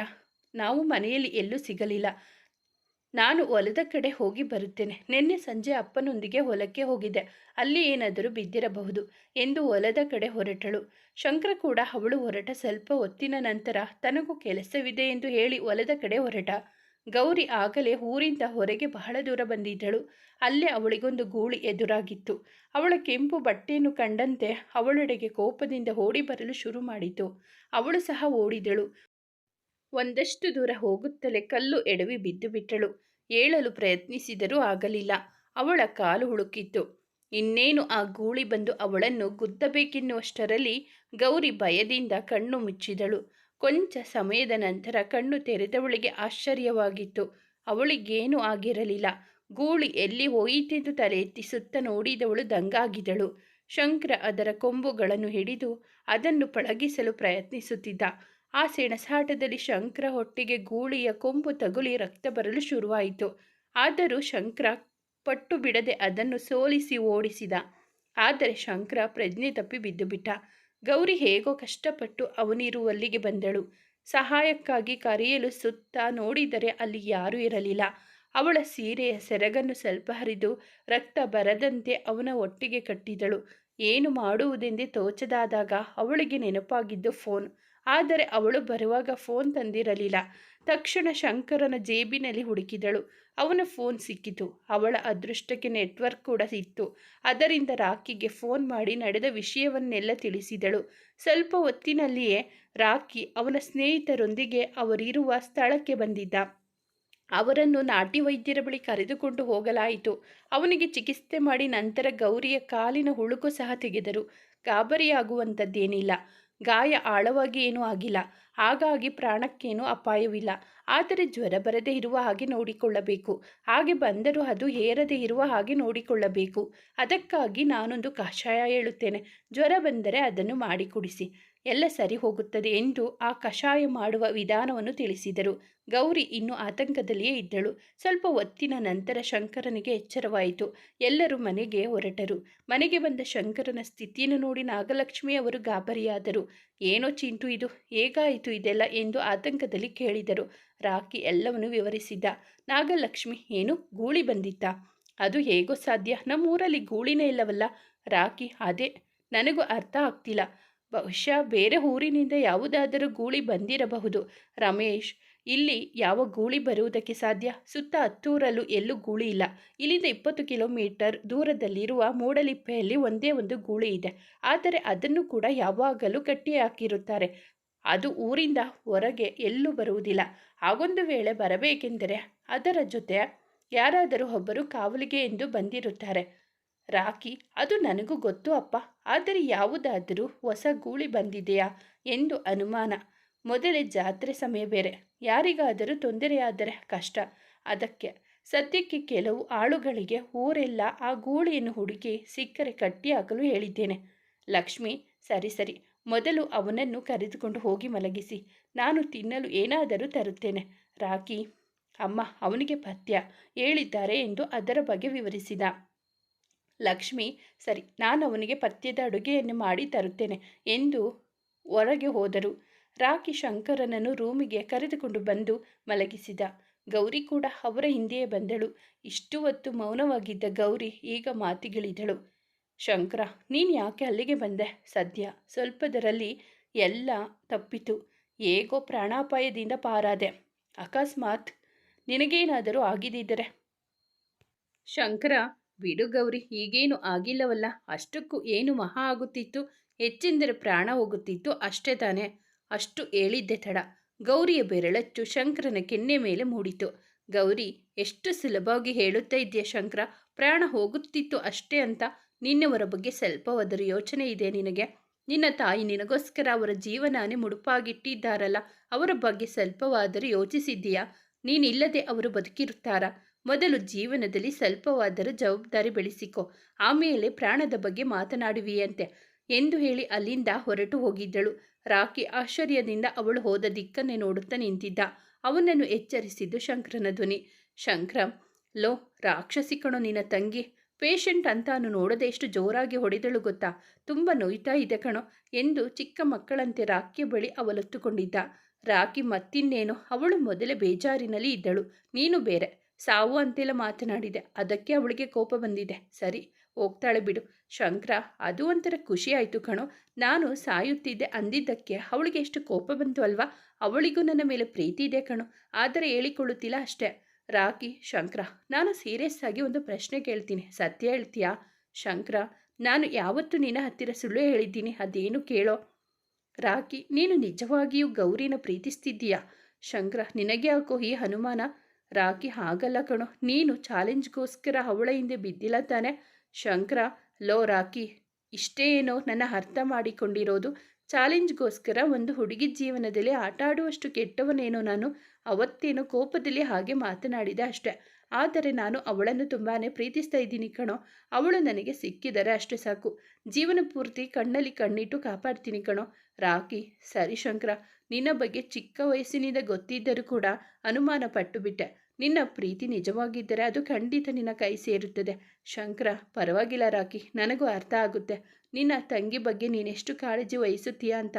ನಾವು ಮನೆಯಲ್ಲಿ ಎಲ್ಲೂ ಸಿಗಲಿಲ್ಲ. ನಾನು ಹೊಲದ ಕಡೆ ಹೋಗಿ ಬರುತ್ತೇನೆ. ನಿನ್ನೆ ಸಂಜೆ ಅಪ್ಪನೊಂದಿಗೆ ಹೊಲಕ್ಕೆ ಹೋಗಿದ್ದೆ. ಅಲ್ಲಿ ಏನಾದರೂ ಬಿದ್ದಿರಬಹುದು ಎಂದು ಹೊಲದ ಕಡೆ ಹೊರಟಳು. ಶಂಕರ ಕೂಡ ಅವಳು ಹೊರಟ ಸ್ವಲ್ಪ ಹೊತ್ತಿನ ನಂತರ ತನಗೂ ಕೆಲಸವಿದೆ ಎಂದು ಹೇಳಿ ಹೊಲದ ಕಡೆ ಹೊರಟ. ಗೌರಿ ಆಗಲೇ ಊರಿಂದ ಹೊರಗೆ ಬಹಳ ದೂರ ಬಂದಿದ್ದಳು. ಅಲ್ಲೇ ಅವಳಿಗೊಂದು ಗೂಳಿ ಎದುರಾಗಿತ್ತು. ಅವಳ ಕೆಂಪು ಬಟ್ಟೆಯನ್ನು ಕಂಡಂತೆ ಅವಳೊಡೆಗೆ ಕೋಪದಿಂದ ಓಡಿ ಬರಲು ಶುರು ಮಾಡಿತು. ಅವಳು ಸಹ ಓಡಿದಳು. ಒಂದಷ್ಟು ದೂರ ಹೋಗುತ್ತಲೇ ಕಲ್ಲು ಎಡವಿ ಬಿದ್ದು ಬಿಟ್ಟಳು. ಏಳಲು ಪ್ರಯತ್ನಿಸಿದರೂ ಆಗಲಿಲ್ಲ. ಅವಳ ಕಾಲು ಹುಳುಕಿತ್ತು. ಇನ್ನೇನು ಆ ಗೂಳಿ ಬಂದು ಅವಳನ್ನು ಗುದ್ದಬೇಕೆನ್ನುವಷ್ಟರಲ್ಲಿ ಗೌರಿ ಭಯದಿಂದ ಕಣ್ಣು ಮುಚ್ಚಿದಳು. ಕೊಂಚ ಸಮಯದ ನಂತರ ಕಣ್ಣು ತೆರೆದವಳಿಗೆ ಆಶ್ಚರ್ಯವಾಗಿತ್ತು. ಅವಳಿಗೇನೂ ಆಗಿರಲಿಲ್ಲ. ಗೂಳಿ ಎಲ್ಲಿ ಹೋಯಿತೆಂದು ತಲೆ ಎತ್ತಿ ಸುತ್ತ ನೋಡಿದವಳು ದಂಗಾಗಿದಳು ಶಂಕರ ಅದರ ಕೊಂಬುಗಳನ್ನು ಹಿಡಿದು ಅದನ್ನು ಪಳಗಿಸಲು ಪ್ರಯತ್ನಿಸುತ್ತಿದ್ದ. ಆ ಸೆಣಸಾಟದಲ್ಲಿ ಶಂಕರ ಹೊಟ್ಟೆಗೆ ಗೂಳಿಯ ಕೊಂಬು ತಗುಲಿ ರಕ್ತ ಬರಲು ಶುರುವಾಯಿತು. ಆದರೂ ಶಂಕರ ಪಟ್ಟು ಬಿಡದೆ ಅದನ್ನು ಸೋಲಿಸಿ ಓಡಿಸಿದ. ಆದರೆ ಶಂಕರ ಪ್ರಜ್ಞೆ ತಪ್ಪಿ ಬಿದ್ದುಬಿಟ್ಟ ಗೌರಿ ಹೇಗೋ ಕಷ್ಟಪಟ್ಟು ಅವನಿರುವಲ್ಲಿಗೆ ಬಂದಳು. ಸಹಾಯಕ್ಕಾಗಿ ಕರೆಯಲು ಸುತ್ತ ನೋಡಿದರೆ ಅಲ್ಲಿ ಯಾರೂ ಇರಲಿಲ್ಲ. ಅವಳ ಸೀರೆಯ ಸೆರಗನ್ನು ಸ್ವಲ್ಪ ಹರಿದು ರಕ್ತ ಬರದಂತೆ ಅವನ ಒಟ್ಟಿಗೆ ಕಟ್ಟಿದಳು. ಏನು ಮಾಡುವುದೆಂದೇ ತೋಚದಾದಾಗ ಅವಳಿಗೆ ನೆನಪಾಗಿದ್ದು ಫೋನ್. ಆದರೆ ಅವಳು ಬರುವಾಗ ಫೋನ್ ತಂದಿರಲಿಲ್ಲ. ತಕ್ಷಣ ಶಂಕರನ ಜೇಬಿನಲ್ಲಿ ಹುಡುಕಿದಳು. ಅವನ ಫೋನ್ ಸಿಕ್ಕಿತು. ಅವಳ ಅದೃಷ್ಟಕ್ಕೆ ನೆಟ್ವರ್ಕ್ ಕೂಡ ಇತ್ತು ಅದರಿಂದ ರಾಕಿಗೆ ಫೋನ್ ಮಾಡಿ ನಡೆದ ವಿಷಯವನ್ನೆಲ್ಲ ತಿಳಿಸಿದಳು. ಸ್ವಲ್ಪ ಹೊತ್ತಿನಲ್ಲಿಯೇ ರಾಕಿ ಅವನ ಸ್ನೇಹಿತರೊಂದಿಗೆ ಅವರಿರುವ ಸ್ಥಳಕ್ಕೆ ಬಂದಿದ್ದ. ಅವರನ್ನು ನಾಟಿ ವೈದ್ಯರ ಬಳಿ ಕರೆದುಕೊಂಡು ಹೋಗಲಾಯಿತು. ಅವನಿಗೆ ಚಿಕಿತ್ಸೆ ಮಾಡಿ ನಂತರ ಗೌರಿಯ ಕಾಲಿನ ಹುಳುಕು ಸಹ ತೆಗೆದರು. ಗಾಬರಿಯಾಗುವಂಥದ್ದೇನಿಲ್ಲ. ಗಾಯ ಆಳವಾಗಿ ಏನೂ ಆಗಿಲ್ಲ. ಹಾಗಾಗಿ ಪ್ರಾಣಕ್ಕೇನೂ ಅಪಾಯವಿಲ್ಲ. ಆದರೆ ಜ್ವರ ಬರದೇ ಇರುವ ಹಾಗೆ ನೋಡಿಕೊಳ್ಳಬೇಕು. ಹಾಗೆ ಬಂದರೂ ಅದು ಏರದೇ ಇರುವ ಹಾಗೆ ನೋಡಿಕೊಳ್ಳಬೇಕು. ಅದಕ್ಕಾಗಿ ನಾನೊಂದು ಕಷಾಯ ಹೇಳುತ್ತೇನೆ. ಜ್ವರ ಬಂದರೆ ಅದನ್ನು ಮಾಡಿ ಕುಡಿಸಿ. ಎಲ್ಲ ಸರಿ ಹೋಗುತ್ತದೆ ಎಂದು ಆ ಕಷಾಯ ಮಾಡುವ ವಿಧಾನವನ್ನು ತಿಳಿಸಿದರು. ಗೌರಿ ಇನ್ನೂ ಆತಂಕದಲ್ಲಿಯೇ ಇದ್ದಳು. ಸ್ವಲ್ಪ ಹೊತ್ತಿನ ನಂತರ ಶಂಕರನಿಗೆ ಎಚ್ಚರವಾಯಿತು. ಎಲ್ಲರೂ ಮನೆಗೆ ಹೊರಟರು. ಮನೆಗೆ ಬಂದ ಶಂಕರನ ಸ್ಥಿತಿಯನ್ನು ನೋಡಿ ನಾಗಲಕ್ಷ್ಮಿ ಅವರು ಗಾಬರಿಯಾದರು. ಏನೋ ಚಿಂಟು ಇದು, ಹೇಗಾಯಿತು ಇದೆಲ್ಲ ಎಂದು ಆತಂಕದಲ್ಲಿ ಕೇಳಿದರು. ರಾಕಿ ಎಲ್ಲವನ್ನು ವಿವರಿಸಿದ್ದ ನಾಗಲಕ್ಷ್ಮಿ, ಏನು? ಗೂಳಿ ಬಂದಿತ್ತ? ಅದು ಹೇಗೋ ಸಾಧ್ಯ. ನಮ್ಮೂರಲ್ಲಿ ಗೂಳಿನೇ ಇಲ್ಲವಲ್ಲ? ರಾಕಿ ಅದೇ. ನನಗೂ ಅರ್ಥ ಆಗ್ತಿಲ್ಲ. ಬಹುಶಃ ಬೇರೆ ಊರಿನಿಂದ ಯಾವುದಾದರೂ ಗೂಳಿ ಬಂದಿರಬಹುದು. ರಮೇಶ್, ಇಲ್ಲಿ ಯಾವ ಗೂಳಿ ಬರುವುದಕ್ಕೆ ಸಾಧ್ಯ? ಸುತ್ತ ಹತ್ತೂರಲ್ಲೂ ಎಲ್ಲೂ ಗೂಳಿ ಇಲ್ಲ. ಇಲ್ಲಿಂದ ಇಪ್ಪತ್ತು ಕಿಲೋಮೀಟರ್ ದೂರದಲ್ಲಿರುವ ಮೂಡಲಿಪ್ಪೆಯಲ್ಲಿ ಒಂದೇ ಒಂದು ಗೂಳಿ ಇದೆ. ಆದರೆ ಅದನ್ನು ಕೂಡ ಯಾವಾಗಲೂ ಕಟ್ಟಿ ಹಾಕಿರುತ್ತಾರೆ ಅದು ಊರಿಂದ ಹೊರಗೆ ಎಲ್ಲೂ ಬರುವುದಿಲ್ಲ. ಹಾಗೊಂದು ವೇಳೆ ಬರಬೇಕೆಂದರೆ ಅದರ ಜೊತೆ ಯಾರಾದರೂ ಒಬ್ಬರು ಕಾವಲಿಗೆ ಎಂದು ಬಂದಿರುತ್ತಾರೆ. ರಾಕಿ, ಅದು ನನಗೂ ಗೊತ್ತು ಅಪ್ಪ. ಆದರೆ ಯಾವುದಾದರೂ ಹೊಸ ಗೂಳಿ ಬಂದಿದೆಯಾ? ಎಂದು ಅನುಮಾನ. ಮೊದಲೇ ಜಾತ್ರೆ ಸಮಯ ಬೇರೆ. ಯಾರಿಗಾದರೂ ತೊಂದರೆಯಾದರೆ ಕಷ್ಟ. ಅದಕ್ಕೆ ಸದ್ಯಕ್ಕೆ ಕೆಲವು ಆಳುಗಳಿಗೆ ಊರೆಲ್ಲ ಆ ಗೂಳಿಯನ್ನು ಹುಡುಕಿ ಸಿಕ್ಕರೆ ಕಟ್ಟಿ ಹಾಕಲು ಹೇಳಿದ್ದೇನೆ. ಲಕ್ಷ್ಮಿ, ಸರಿ ಸರಿ. ಮೊದಲು ಅವನನ್ನು ಕರೆದುಕೊಂಡು ಹೋಗಿ ಮಲಗಿಸಿ. ನಾನು ತಿನ್ನಲು ಏನಾದರೂ ತರುತ್ತೇನೆ. ರಾಕಿ, ಅಮ್ಮ, ಅವನಿಗೆ ಪಥ್ಯ, ಹೇಳಿದ್ದಾರೆ ಎಂದು ಅದರ ಬಗ್ಗೆ ವಿವರಿಸಿದ. ಲಕ್ಷ್ಮಿ, ಸರಿ, ನಾನು ಅವನಿಗೆ ಪಥ್ಯದ ಅಡುಗೆಯನ್ನು ಮಾಡಿ ತರುತ್ತೇನೆ ಎಂದು ಹೊರಗೆ ಹೋದರು. ರಾಕಿ ಶಂಕರನನ್ನು ರೂಮಿಗೆ ಕರೆದುಕೊಂಡು ಬಂದು ಮಲಗಿಸಿದ. ಗೌರಿ ಕೂಡ ಅವರ ಹಿಂದೆಯೇ ಬಂದಳು. ಇಷ್ಟು ಹೊತ್ತು ಮೌನವಾಗಿದ್ದ ಗೌರಿ ಈಗ ಮಾತಿಗಿಳಿದಳು. ಶಂಕರ, ನೀನು ಯಾಕೆ ಅಲ್ಲಿಗೆ ಬಂದೆ? ಸದ್ಯ ಸ್ವಲ್ಪದರಲ್ಲಿ ಎಲ್ಲ ತಪ್ಪಿತು. ಹೇಗೋ ಪ್ರಾಣಾಪಾಯದಿಂದ ಪಾರಾದೆ. ಅಕಸ್ಮಾತ್ ನಿನಗೇನಾದರೂ ಆಗಿದ್ದರೆ ಶಂಕರ ಬಿಡು ಗೌರಿ, ಈಗೇನು ಆಗಿಲ್ಲವಲ್ಲ? ಅಷ್ಟಕ್ಕೂ ಏನು ಮಹಾ ಆಗುತ್ತಿತ್ತು? ಹೆಚ್ಚೆಂದರೆ ಪ್ರಾಣ ಹೋಗುತ್ತಿತ್ತು, ಅಷ್ಟೇ ತಾನೆ. ಅಷ್ಟು ಹೇಳಿದ್ದೆ ತಡ. ಗೌರಿಯ ಬೆರಳಚ್ಚು ಶಂಕರನ ಕೆನ್ನೆ ಮೇಲೆ ಮೂಡಿತು. ಗೌರಿ, ಎಷ್ಟು ಸುಲಭವಾಗಿ ಹೇಳುತ್ತಾ ಇದೆಯಾ ಶಂಕರ? ಪ್ರಾಣ ಹೋಗುತ್ತಿತ್ತು ಅಷ್ಟೇ ಅಂತ? ನಿನ್ನವರ ಬಗ್ಗೆ ಸ್ವಲ್ಪವಾದರೂ ಯೋಚನೆ ಇದೆ ನಿನಗೆ? ನಿನ್ನ ತಾಯಿ ನಿನಗೋಸ್ಕರ ಅವರ ಜೀವನಾನೇ ಮುಡುಪಾಗಿಟ್ಟಿದ್ದಾರಲ್ಲ, ಅವರ ಬಗ್ಗೆ ಸ್ವಲ್ಪವಾದರೂ ಯೋಚಿಸಿದ್ದೀಯಾ? ನೀನಿಲ್ಲದೆ ಅವರು ಬದುಕಿರುತ್ತಾರಾ? ಮೊದಲು ಜೀವನದಲ್ಲಿ ಸ್ವಲ್ಪವಾದರೂ ಜವಾಬ್ದಾರಿ ಬೆಳೆಸಿಕೊ. ಆಮೇಲೆ ಪ್ರಾಣದ ಬಗ್ಗೆ ಮಾತನಾಡುವಿಯಂತೆ ಎಂದು ಹೇಳಿ ಅಲ್ಲಿಂದ ಹೊರಟು ಹೋಗಿದ್ದಳು. ರಾಕಿ ಆಶ್ಚರ್ಯದಿಂದ ಅವಳು ಹೋದ ದಿಕ್ಕನ್ನೇ ನೋಡುತ್ತಾ ನಿಂತಿದ್ದ. ಅವನನ್ನು ಎಚ್ಚರಿಸಿದ್ದು ಶಂಕರನ ಧ್ವನಿ. ಶಂಕರ, ಲೋ, ರಾಕ್ಷಸಿ ಕಣೋ ನಿನ್ನ ತಂಗಿ. ಪೇಷಂಟ್ ಅಂತಾನು ನೋಡದೆ ಎಷ್ಟು ಜೋರಾಗಿ ಹೊಡೆದಳು ಗೊತ್ತಾ? ತುಂಬ ನೋಯ್ತಾ ಇದೆ ಕಣೋ ಎಂದು ಚಿಕ್ಕ ಮಕ್ಕಳಂತೆ ರಾಕಿಯ ಬಳಿ ಅವಲತ್ತುಕೊಂಡಿದ್ದ. ರಾಕಿ ಮತ್ತಿನ್ನೇನು? ಅವಳು ಮೊದಲೇ ಬೇಜಾರಿನಲ್ಲಿ ಇದ್ದಳು. ನೀನು ಬೇರೆ. ಸಾವು ಅಂತೆಲ್ಲ ಮಾತನಾಡಿದೆ. ಅದಕ್ಕೆ ಅವಳಿಗೆ ಕೋಪ ಬಂದಿದೆ. ಸರಿ, ಹೋಗ್ತಾಳೆ ಬಿಡು. ಶಂಕರ, ಅದು ಒಂಥರ ಖುಷಿ ಆಯಿತು ಕಣೋ. ನಾನು ಸಾಯುತ್ತಿದ್ದೆ ಅಂದಿದ್ದಕ್ಕೆ ಅವಳಿಗೆ ಎಷ್ಟು ಕೋಪ ಬಂತು ಅಲ್ವಾ? ಅವಳಿಗೂ ನನ್ನ ಮೇಲೆ ಪ್ರೀತಿ ಇದೆ ಕಣೋ. ಆದರೆ ಹೇಳಿಕೊಳ್ಳುತ್ತಿಲ್ಲ ಅಷ್ಟೇ. ರಾಕಿ, ಶಂಕರ, ನಾನು ಸೀರಿಯಸ್ ಆಗಿ ಒಂದು ಪ್ರಶ್ನೆ ಕೇಳ್ತೀನಿ. ಸತ್ಯ ಹೇಳ್ತೀಯಾ? ಶಂಕರ, ನಾನು ಯಾವತ್ತು ನಿನ್ನ ಹತ್ತಿರ ಸುಳ್ಳು ಹೇಳಿದ್ದೀನಿ. ಅದೇನು ಕೇಳೋ? ರಾಕಿ, ನೀನು ನಿಜವಾಗಿಯೂ ಗೌರಿನ ಪ್ರೀತಿಸ್ತಿದ್ದೀಯಾ? ಶಂಕರ, ನಿನಗೆ ಯಾಕೋ ಈ ಹನುಮಾನ ರಾಕಿ ಹಾಗಲ್ಲ ಕಣೋ, ನೀನು ಚಾಲೆಂಜ್ಗೋಸ್ಕರ ಅವಳ ಹಿಂದೆ ಬಿದ್ದಿಲ್ಲ ತಾನೆ? ಶಂಕರ, ಲೋ ರಾಕಿ, ಇಷ್ಟೇ ಏನೋ ನನ್ನ ಅರ್ಥ ಮಾಡಿಕೊಂಡಿರೋದು. ಚಾಲೆಂಜ್ಗೋಸ್ಕರ ಒಂದು ಹುಡುಗಿ ಜೀವನದಲ್ಲಿ ಆಟ ಆಡುವಷ್ಟು ಕೆಟ್ಟವನೇನೋ ನಾನು ಅವತ್ತೇನೋ ಕೋಪದಲ್ಲಿ ಹಾಗೆ ಮಾತನಾಡಿದೆ ಅಷ್ಟೆ. ಆದರೆ ನಾನು ಅವಳನ್ನು ತುಂಬಾ ಪ್ರೀತಿಸ್ತಾ ಇದ್ದೀನಿ ಕಣೋ. ಅವಳು ನನಗೆ ಸಿಕ್ಕಿದರೆ ಅಷ್ಟೇ ಸಾಕು. ಜೀವನ ಪೂರ್ತಿ ಕಣ್ಣಲ್ಲಿ ಕಣ್ಣಿಟ್ಟು ಕಾಪಾಡ್ತೀನಿ ಕಣೋ. ರಾಕಿ, ಸರಿ ಶಂಕರ ನಿನ್ನ ಬಗ್ಗೆ ಚಿಕ್ಕ ವಯಸ್ಸಿನಿಂದ ಗೊತ್ತಿದ್ದರೂ ಕೂಡ ಅನುಮಾನ ಪಟ್ಟು ಬಿಟ್ಟೆ ನಿನ್ನ ಪ್ರೀತಿ ನಿಜವಾಗಿದ್ದರೆ ಅದು ಖಂಡಿತ ನಿನ್ನ ಕೈ ಸೇರುತ್ತದೆ. ಶಂಕರ, ಪರವಾಗಿಲ್ಲ ರಾಕಿ, ನನಗೂ ಅರ್ಥ ಆಗುತ್ತೆ. ನಿನ್ನ ತಂಗಿ ಬಗ್ಗೆ ನೀನೆಷ್ಟು ಕಾಳಜಿ ವಹಿಸುತ್ತೀಯ ಅಂತ.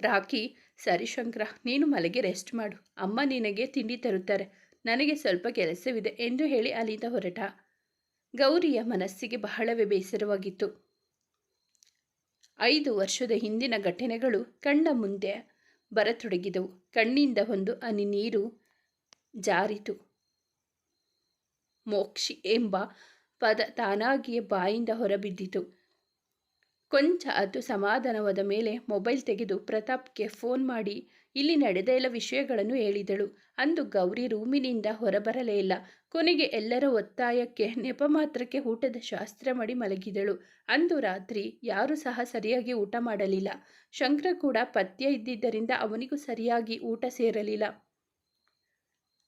ರಾಕಿ, ಸರಿ ಶಂಕರ, ನೀನು ಮಲಗಿ ರೆಸ್ಟ್ ಮಾಡು. ಅಮ್ಮ ನಿನಗೆ ತಿಂಡಿ ತರುತ್ತಾರೆ. ನನಗೆ ಸ್ವಲ್ಪ ಕೆಲಸವಿದೆ ಎಂದು ಹೇಳಿ ಅಲ್ಲಿಂದ ಹೊರಟ. ಗೌರಿಯ ಮನಸ್ಸಿಗೆ ಬಹಳವೇ ಬೇಸರವಾಗಿತ್ತು. ಐದು ವರ್ಷದ ಹಿಂದಿನ ಘಟನೆಗಳು ಕಣ್ಣ ಮುಂದೆ ಬರತೊಡಗಿದವು. ಕಣ್ಣಿಂದ ಒಂದು ಅನಿ ನೀರು ಜಾರಿತು. ಮೋಕ್ಷಿ ಎಂಬ ಪದ ತಾನಾಗಿಯೇ ಬಾಯಿಂದ ಹೊರಬಿದ್ದಿತು. ಕೊಂಚ ಅದು ಸಮಾಧಾನವಾದ ಮೇಲೆ ಮೊಬೈಲ್ ತೆಗೆದು ಪ್ರತಾಪ್ಗೆ ಫೋನ್ ಮಾಡಿ ಇಲ್ಲಿ ನಡೆದ ಎಲ್ಲ ವಿಷಯಗಳನ್ನು ಹೇಳಿದಳು. ಅಂದು ಗೌರಿ ರೂಮಿನಿಂದ ಹೊರಬರಲೇ ಇಲ್ಲ. ಕೊನೆಗೆ ಎಲ್ಲರ ಒತ್ತಾಯಕ್ಕೆ, ನೆಪ ಮಾತ್ರಕ್ಕೆ ಊಟದ ಶಾಸ್ತ್ರ ಮಾಡಿ ಮಲಗಿದಳು. ಅಂದು ರಾತ್ರಿ ಯಾರೂ ಸಹ ಸರಿಯಾಗಿ ಊಟ ಮಾಡಲಿಲ್ಲ. ಶಂಕರ ಕೂಡ ಪಥ್ಯ ಇದ್ದಿದ್ದರಿಂದ ಅವನಿಗೂ ಸರಿಯಾಗಿ ಊಟ ಸೇರಲಿಲ್ಲ.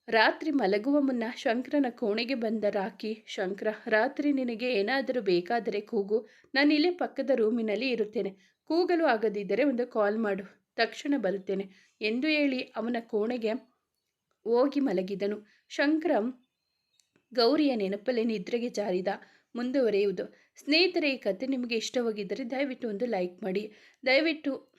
ರಾತ್ರಿ ಮಲಗುವ ಮುನ್ನ ಶಂಕರನ ಕೋಣೆಗೆ ಬಂದ ರಾಕಿ ಶಂಕರ, ರಾತ್ರಿ ನಿನಗೆ ಏನಾದರೂ ಬೇಕಾದರೆ ಕೂಗು. ನಾನು ಇಲ್ಲೇ ಪಕ್ಕದ ರೂಮಿನಲ್ಲಿ ಇರುತ್ತೇನೆ. ಕೂಗಲು ಆಗದಿದ್ದರೆ ಒಂದು ಕಾಲ್ ಮಾಡು. ತಕ್ಷಣ ಬರುತ್ತೇನೆ ಎಂದು ಹೇಳಿ ಅವನ ಕೋಣೆಗೆ ಹೋಗಿ ಮಲಗಿದನು. ಶಂಕರಂ ಗೌರಿಯ ನೆನಪಲ್ಲಿ ನಿದ್ರೆಗೆ ಜಾರಿದ. ಮುಂದುವರಿಯುವುದು. ಸ್ನೇಹಿತರೆ, ಈ ಕತೆ ನಿಮಗೆ ಇಷ್ಟವಾಗಿದ್ದರೆ ದಯವಿಟ್ಟು ಒಂದು ಲೈಕ್ ಮಾಡಿ. ದಯವಿಟ್ಟು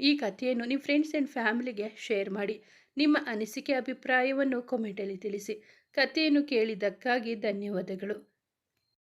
ಈ ಕಥೆಯನ್ನು ನಿಮ್ಮ ಫ್ರೆಂಡ್ಸ್ ಆ್ಯಂಡ್ ಫ್ಯಾಮಿಲಿಗೆ ಶೇರ್ ಮಾಡಿ. ನಿಮ್ಮ ಅನಿಸಿಕೆ, ಅಭಿಪ್ರಾಯವನ್ನು ಕಾಮೆಂಟಲ್ಲಿ ತಿಳಿಸಿ. ಕಥೆಯನ್ನು ಕೇಳಿದ್ದಕ್ಕಾಗಿ ಧನ್ಯವಾದಗಳು.